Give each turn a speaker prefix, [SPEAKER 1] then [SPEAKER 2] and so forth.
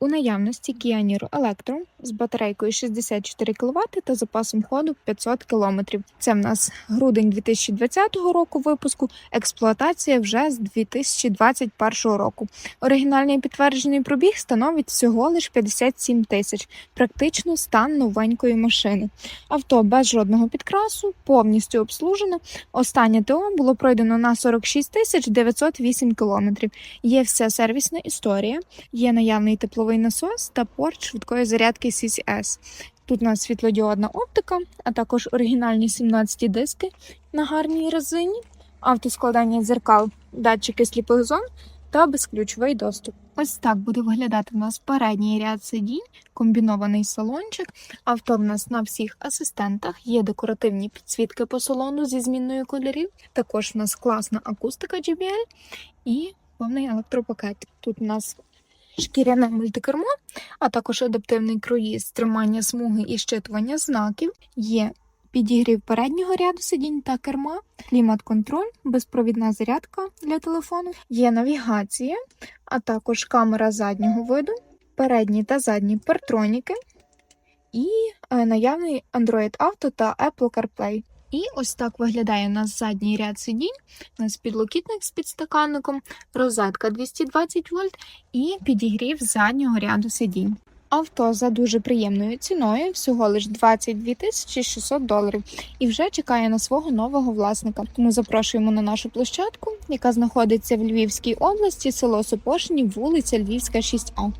[SPEAKER 1] У наявності Kia Niro з батарейкою 64 кВт та запасом ходу 500 км. Це в нас грудень 2020 року випуску, експлуатація вже з 2021 року. Оригінальний підтверджений пробіг становить всього лише 57 тисяч, практично стан новенької машини. Авто без жодного підкрасу, повністю обслужено. Останнє ТО було пройдено на 46 тисяч 908 км. Є вся сервісна історія, є наявний тепловий насос та порт швидкої зарядки CCS. Тут у нас світлодіодна оптика, а також оригінальні 17 диски на гарній резині, автоскладання дзеркал, датчики сліпих зон та безключовий доступ. Ось так буде виглядати у нас передній ряд сидінь, комбінований салончик. Авто в нас на всіх асистентах, є декоративні підсвітки по салону зі змінною кольорів. Також в нас класна акустика JBL і повний електропакет. Тут у нас шкіряне мультикермо, а також адаптивний круїз, тримання смуги і щитування знаків. Є підігрів переднього ряду сидінь та керма, клімат-контроль, безпровідна зарядка для телефону, є навігація, а також камера заднього виду, передні та задні партроніки і е, наявний Android Auto та Apple CarPlay. І ось так виглядає у нас задній ряд сидінь. У нас підлокітник з підстаканником, розетка 220 вольт і підігрів заднього ряду сидінь. Авто за дуже приємною ціною, всього лиш 22 тисячі 600 доларів, і вже чекає на свого нового власника. Тому запрошуємо на нашу площадку, яка знаходиться в Львівській області, село Сопошні, вулиця Львівська, 6А.